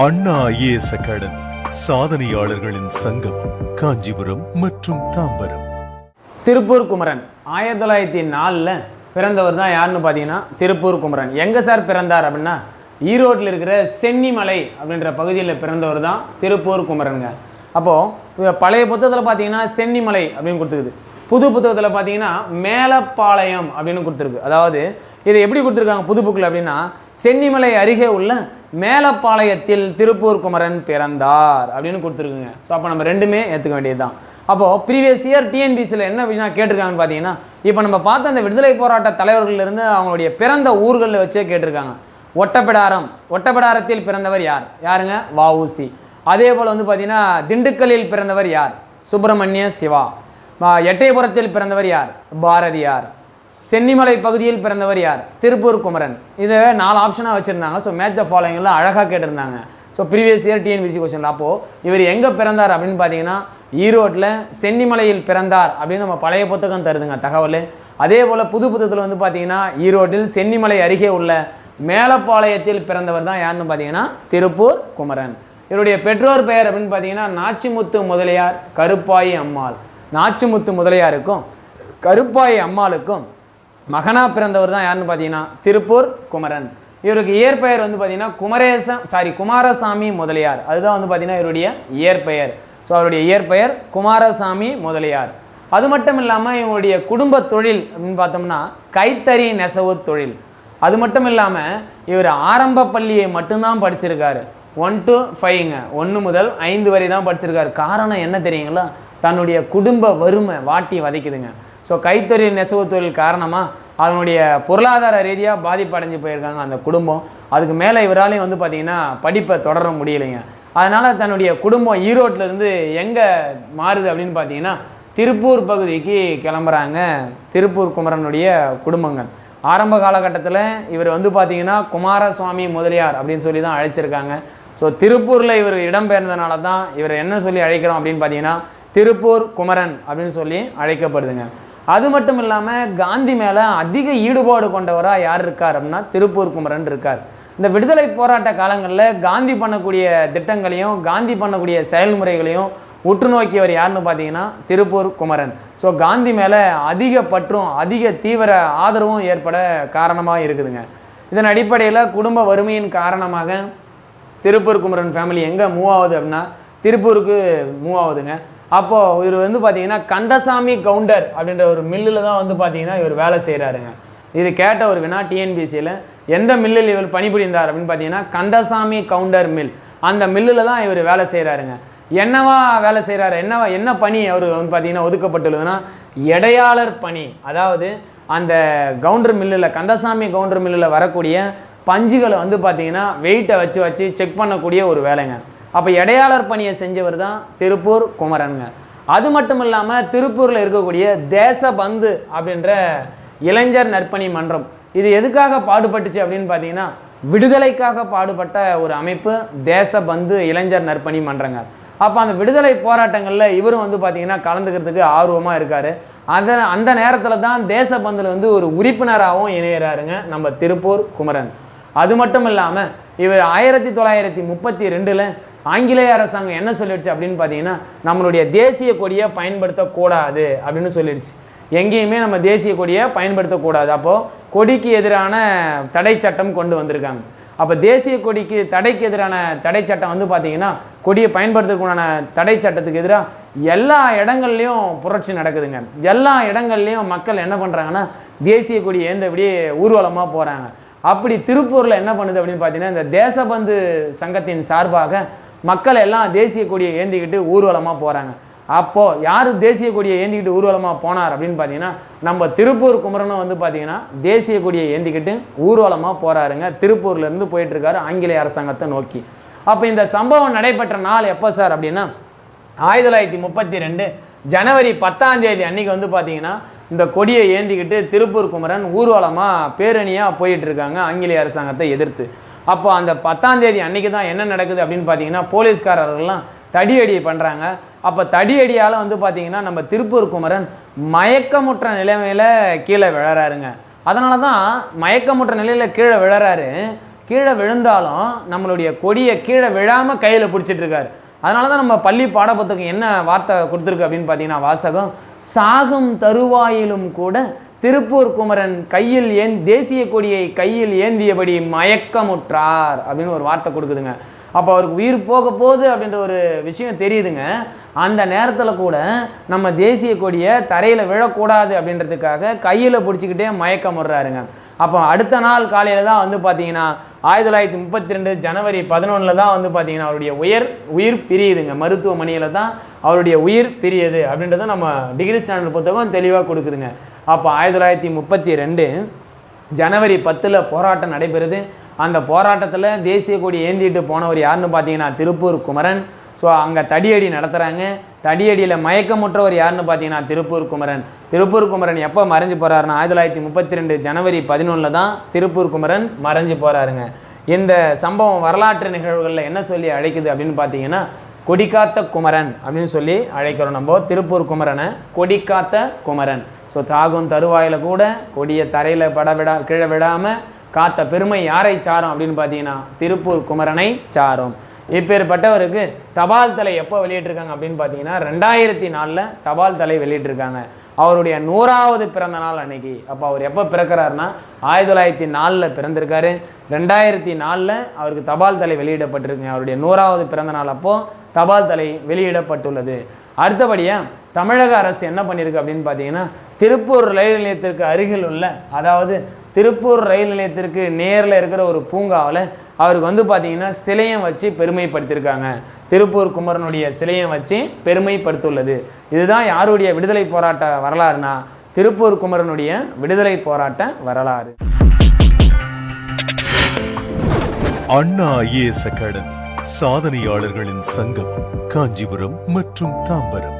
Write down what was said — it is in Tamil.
அண்ணா ஐஏஎஸ் அகாடமி சாதனையாளர்களின் சங்கம் காஞ்சிபுரம் மற்றும் தாம்பரம். திருப்பூர் குமரன் ஆயிரத்தி தொள்ளாயிரத்தி நாலில் பிறந்தவர் தான் யாருன்னு பார்த்தீங்கன்னா திருப்பூர் குமரன். எங்கே சார் பிறந்தார் அப்படின்னா ஈரோட்டில் இருக்கிற சென்னிமலை அப்படின்ற பகுதியில் பிறந்தவர் தான் திருப்பூர் குமரனுங்க. அப்போது பழைய புத்தகத்தில் பார்த்தீங்கன்னா சென்னிமலை அப்படின்னு கொடுத்துருக்குது. புது புத்தகத்தில் பார்த்தீங்கன்னா மேலப்பாளையம் அப்படின்னு கொடுத்துருக்கு. அதாவது இதை எப்படி கொடுத்துருக்காங்க புது புக்கில் அப்படின்னா சென்னிமலை அருகே உள்ள மேலப்பாளையத்தில் திருப்பூர் குமரன் பிறந்தார் அப்படின்னு கொடுத்துருக்குங்க. ஸோ அப்போ நம்ம ரெண்டுமே ஏற்றுக்க வேண்டியது தான் அப்போது ப்ரீவியஸ் இயர் டிஎன்பிசியில் என்ன விஷயம் கேட்டிருக்காங்கன்னு பார்த்தீங்கன்னா இப்போ நம்ம பார்த்த அந்த விடுதலை போராட்ட தலைவர்களிலிருந்து அவங்களுடைய பிறந்த ஊர்களில் வச்சே கேட்டிருக்காங்க. ஒட்டப்பிடாரம் ஒட்டப்பிடாரத்தில் பிறந்தவர் யார்? யாருங்க? வஉசி அதே போல் வந்து பார்த்தீங்கன்னா திண்டுக்கல்லில் பிறந்தவர் யார்? சுப்பிரமணிய சிவா. எட்டயபுரத்தில் பிறந்தவர் யார்? பாரதியார். சென்னிமலை பகுதியில் பிறந்தவர் யார்? திருப்பூர் குமரன். இதை நாலு ஆப்ஷனாக வச்சுருந்தாங்க. ஸோ மேட்ச் த ஃபாலோயிங்கில் அழகாக கேட்டிருந்தாங்க. So previous year TNPSC question அப்போது இவர் எங்கே பிறந்தார் அப்படின்னு பார்த்தீங்கன்னா ஈரோட்டில் சென்னிமலையில் பிறந்தார் அப்படின்னு நம்ம பழைய புத்தகம் தருதுங்க தகவல். அதே போல் புது புத்தகத்தில் வந்து பார்த்தீங்கன்னா ஈரோட்டில் சென்னிமலை அருகே உள்ள மேலப்பாளையத்தில் பிறந்தவர் தான் யாருன்னு பார்த்தீங்கன்னா திருப்பூர் குமரன். இவருடைய பெற்றோர் பெயர் அப்படின்னு பார்த்தீங்கன்னா நாச்சிமுத்து முதலியார் கருப்பாயி அம்மாள். நாச்சிமுத்து முதலியாருக்கும் கருப்பாயி அம்மாளுக்கும் மகனா பிறந்தவர் தான் யாருன்னு பார்த்தீங்கன்னா திருப்பூர் குமரன். இவருக்கு இயற்பெயர் வந்து பார்த்தீங்கன்னா குமரேச சாரி குமாரசாமி முதலியார். அதுதான் வந்து பார்த்தீங்கன்னா இவருடைய இயற்பெயர். ஸோ அவருடைய இயற்பெயர் குமாரசாமி முதலியார். அது மட்டும் இல்லாமல் இவங்களுடைய குடும்ப தொழில் அப்படின்னு பார்த்தோம்னா கைத்தறி நெசவு தொழில். அது மட்டும் இல்லாமல் இவர் ஆரம்ப பள்ளியை மட்டும்தான் படிச்சிருக்காரு. ஒன் டு ஃபைவ்ங்க ஒன்று முதல் ஐந்து வரை தான் படிச்சிருக்காரு. காரணம் என்ன தெரியுங்களா? தன்னுடைய குடும்ப வறுமை வாட்டி வதைக்குதுங்க. ஸோ கைத்தொழில் நெசவு தொழில் காரணமாக அதனுடைய பொருளாதார ரீதியாக பாதிப்படைஞ்சு போயிருக்காங்க அந்த குடும்பம். அதுக்கு மேலே இவராலையும் வந்து பார்த்திங்கன்னா படிப்பை தொடர முடியலைங்க. அதனால் தன்னுடைய குடும்பம் ஈரோட்டில் இருந்து எங்கே மாறுது அப்படின்னு பார்த்தீங்கன்னா திருப்பூர் பகுதிக்கு கிளம்புறாங்க திருப்பூர் குமரனுடைய குடும்பங்கள். ஆரம்ப காலகட்டத்தில் இவர் வந்து பார்த்திங்கன்னா குமாரசுவாமி முதலியார் அப்படின்னு சொல்லி தான் அழைச்சிருக்காங்க. ஸோ திருப்பூரில் இவர் இடம்பெயர்ந்தனால தான் இவர் என்ன சொல்லி அழைக்கிறோம் அப்படின்னு பார்த்தீங்கன்னா திருப்பூர் குமரன் அப்படின்னு சொல்லி அழைக்கப்படுதுங்க. அது மட்டும் இல்லாமல் காந்தி மேலே அதிக ஈடுபாடு கொண்டவராக யார் இருக்கார் அப்படின்னா திருப்பூர் குமரன் இருக்கார். இந்த விடுதலை போராட்ட காலங்களில் காந்தி பண்ணக்கூடிய திட்டங்களையும் காந்தி பண்ணக்கூடிய செயல்முறைகளையும் உற்று நோக்கியவர் யாருன்னு பார்த்தீங்கன்னா திருப்பூர் குமரன். ஸோ காந்தி மேலே அதிக பற்றும் அதிக தீவிர ஆதரவும் ஏற்பட காரணமாக இருக்குதுங்க. இதன் அடிப்படையில் குடும்ப வறுமையின் காரணமாக திருப்பூர் குமரன் ஃபேமிலி எங்கே மூவ் ஆகுது அப்படின்னா திருப்பூருக்கு மூவ் ஆகுதுங்க. அப்போது இவர் வந்து பார்த்தீங்கன்னா கந்தசாமி கவுண்டர் அப்படின்ற ஒரு மில்லில் தான் வந்து பார்த்தீங்கன்னா இவர் வேலை செய்கிறாருங்க இது கேட்ட ஒரு வினா டிஎன்பிசியில் எந்த மில்லில் இவர் பணிபுரிந்தார்? அப்படின்னு பார்த்தீங்கன்னா கந்தசாமி கவுண்டர் மில். அந்த மில்லில் தான் இவர் வேலை செய்கிறாருங்க என்னவா வேலை செய்கிறாரு என்னவா என்ன பணி அவர் வந்து பார்த்தீங்கன்னா ஒதுக்கப்பட்டுள்ளதுன்னா எடையாளர் பணி. அதாவது அந்த கவுண்டர் மில்லில் கந்தசாமி கவுண்டர் மில்லில் வரக்கூடிய பஞ்சுகளை வந்து பார்த்தீங்கன்னா வெயிட்டை வச்சு வச்சு செக் பண்ணக்கூடிய ஒரு வேலைங்க. அப்போ இடையாளர் பணியை செஞ்சவர் தான் திருப்பூர் குமரனுங்க. அது மட்டும் இல்லாமல் திருப்பூரில் இருக்கக்கூடிய தேசபந்து அப்படின்ற இளைஞர் நற்பணி மன்றம். இது எதுக்காக பாடுபட்டுச்சு அப்படின்னு பார்த்தீங்கன்னா விடுதலைக்காக பாடுபட்ட ஒரு அமைப்பு தேசபந்து இளைஞர் நற்பணி மன்றங்க. அப்போ அந்த விடுதலை போராட்டங்களில் இவரும் வந்து பார்த்திங்கன்னா கலந்துக்கிறதுக்கு ஆர்வமாக இருக்கார். அதை அந்த நேரத்தில் தான் தேசபந்தில் வந்து ஒரு உறுப்பினராகவும் இணையிறாருங்க நம்ம திருப்பூர் குமரன். அது மட்டும் இல்லாமல் இவர் ஆயிரத்தி தொள்ளாயிரத்தி முப்பத்தி ரெண்டில் ஆங்கிலேய அரசாங்கம் என்ன சொல்லிடுச்சு அப்படின்னு பார்த்தீங்கன்னா நம்மளுடைய தேசிய கொடியை பயன்படுத்தக்கூடாது அப்படின்னு சொல்லிடுச்சு. எங்கேயுமே நம்ம தேசிய கொடியை பயன்படுத்தக்கூடாது. அப்போது கொடிக்கு எதிரான தடை சட்டம் கொண்டு வந்திருக்காங்க. அப்போ தேசிய கொடிக்கு தடைக்கு எதிரான தடை சட்டம் வந்து பார்த்தீங்கன்னா கொடியை பயன்படுத்துறதுக்குண்டான தடை சட்டத்துக்கு எதிராக எல்லா இடங்கள்லையும் புரட்சி நடக்குதுங்க. எல்லா இடங்கள்லையும் மக்கள் என்ன பண்ணுறாங்கன்னா தேசிய கொடி ஏந்தபடியே ஊர்வலமாக போகிறாங்க அப்படி திருப்பூரில் என்ன பண்ணுது அப்படின்னு பார்த்தீங்கன்னா இந்த தேசபந்து சங்கத்தின் சார்பாக மக்கள் எல்லாம் தேசிய கொடியை ஏந்திக்கிட்டு ஊர்வலமாக போகிறாங்க அப்போது யார் தேசிய கொடியை ஏந்திக்கிட்டு ஊர்வலமாக போனார் அப்படின்னு பார்த்தீங்கன்னா நம்ம திருப்பூர் குமரனும் வந்து பார்த்தீங்கன்னா தேசிய கொடியை ஏந்திக்கிட்டு ஊர்வலமாக போகிறாருங்க திருப்பூர்லேருந்து போயிட்டுருக்காரு ஆங்கிலேய அரசாங்கத்தை நோக்கி. அப்போ இந்த சம்பவம் நடைபெற்ற நாள் எப்போ சார் அப்படின்னா ஆயிரத்தி தொள்ளாயிரத்தி முப்பத்தி ரெண்டு ஜனவரி பத்தாம் தேதி அன்னைக்கு வந்து பார்த்தீங்கன்னா இந்த கொடியை ஏந்திக்கிட்டு திருப்பூர் குமரன் ஊர்வலமாக பேரணியாக போயிட்டுருக்காங்க ஆங்கிலேய அரசாங்கத்தை எதிர்த்து. அப்போ அந்த பத்தாம் தேதி அன்னைக்கு தான் என்ன நடக்குது அப்படின்னு பார்த்தீங்கன்னா போலீஸ்காரர்கள்லாம் தடியடி பண்ணுறாங்க அப்போ தடியடியால் வந்து பார்த்திங்கன்னா நம்ம திருப்பூர் குமரன் மயக்கமுற்ற நிலைமையில் கீழே விழறாருங்க. அதனால தான் மயக்கமுற்ற நிலையில் கீழே விழறாரு. கீழே விழுந்தாலும் நம்மளுடைய கொடியை கீழே விழாமல் கையில் பிடிச்சிட்ருக்காரு அதனால தான் நம்ம பள்ளி பாடப்புத்தகம் என்ன வார்த்தை கொடுத்துருக்கு அப்படின்னு பார்த்தீங்கன்னா வாசகம் சாகும் தருவாயிலும் கூட திருப்பூர் குமரன் கையில் ஏன் தேசிய கொடியை கையில் ஏந்தியபடி மயக்கமுற்றார் அப்படின்னு ஒரு வார்த்தை கொடுக்குதுங்க. அப்போ அவருக்கு உயிர் போக போகுது அப்படின்ற ஒரு விஷயம் தெரியுதுங்க. அந்த நேரத்தில் கூட நம்ம தேசிய கொடியை தரையில் விழக்கூடாது அப்படின்றதுக்காக கையில் பிடிச்சிக்கிட்டே மயக்கம் விடுறாருங்க அப்போ அடுத்த நாள் காலையில் தான் வந்து பார்த்தீங்கன்னா ஆயிரத்தி தொள்ளாயிரத்தி முப்பத்தி ரெண்டு ஜனவரி பதினொன்றில் தான் வந்து பார்த்தீங்கன்னா அவருடைய உயர் உயிர் பிரியுதுங்க. மருத்துவமனையில் தான் அவருடைய உயிர் பிரியுது அப்படின்றத நம்ம டிகிரி ஸ்டாண்டர்ட் புத்தகம் தெளிவாக கொடுக்குதுங்க. அப்போ ஆயிரத்தி தொள்ளாயிரத்தி முப்பத்தி ரெண்டு ஜனவரி பத்தில் போராட்டம் நடைபெறுது. அந்த போராட்டத்தில் தேசிய கொடி ஏந்திட்டு போனவர் யாருன்னு பார்த்தீங்கன்னா திருப்பூர் குமரன். ஸோ அங்கே தடியடி நடத்துகிறாங்க தடியடியில் மயக்கமுற்றவர் யாருன்னு பார்த்தீங்கன்னா திருப்பூர் குமரன். திருப்பூர் குமரன் எப்போ மறைஞ்சு போகிறாருன்னா ஆயிரத்தி தொள்ளாயிரத்தி முப்பத்தி ரெண்டு ஜனவரி பதினொன்றில் தான் திருப்பூர் குமரன் மறைஞ்சு போகிறாருங்க இந்த சம்பவம் வரலாற்று நிகழ்வுகளில் என்ன சொல்லி அழைக்குது அப்படின்னு பார்த்தீங்கன்னா கொடிக்காத்த குமரன் அப்படின்னு சொல்லி அழைக்கிறோம் நம்ம. திருப்பூர் குமரனை கொடிக்காத்த குமரன். ஸோ தாகும் தருவாயில் கூட கொடிய தரையில் பட விடா கீழே விடாமல் காத்த பெருமை யாரை சாரும் அப்படின்னு பார்த்தீங்கன்னா திருப்பூர் குமரனை சாரும். இப்பேற்பட்டவருக்கு தபால் தலை எப்போ வெளியிட்டிருக்காங்க அப்படின்னு பார்த்தீங்கன்னா ரெண்டாயிரத்தி நாலில் தபால் தலை வெளியிட்டிருக்காங்க. அவருடைய நூறாவது பிறந்த நாள் அன்னைக்கு. அப்போ அவர் எப்போ பிறக்கிறாருன்னா ஆயிரத்தி தொள்ளாயிரத்தி நாலில் பிறந்திருக்காரு. ரெண்டாயிரத்தி நாலில் அவருக்கு தபால் தலை வெளியிடப்பட்டிருக்குங்க. அவருடைய நூறாவது பிறந்த நாள் அப்போது தபால் தலை வெளியிடப்பட்டுள்ளது. அடுத்தபடியாக தமிழக அரசு என்ன பண்ணியிருக்கு அப்படின்னு பார்த்தீங்கன்னா திருப்பூர் ரயில் நிலையத்திற்கு அருகில் உள்ள அதாவது திருப்பூர் ரயில் நிலையத்திற்கு நேரில் இருக்கிற ஒரு பூங்காவில் அவருக்கு வந்து பார்த்தீங்கன்னா சிலையம் வச்சு பெருமைப்படுத்தியிருக்காங்க. திருப்பூர் குமரனுடைய சிலையம் வச்சு பெருமைப்படுத்தியுள்ளது. இதுதான் யாருடைய விடுதலை போராட்ட வரலாறுனா திருப்பூர் குமரனுடைய விடுதலை போராட்ட வரலாறு. அண்ணா ஐஏஎஸ் அகாடமி சாதனையாளர்களின் சங்கம் காஞ்சிபுரம் மற்றும் தாம்பரம்.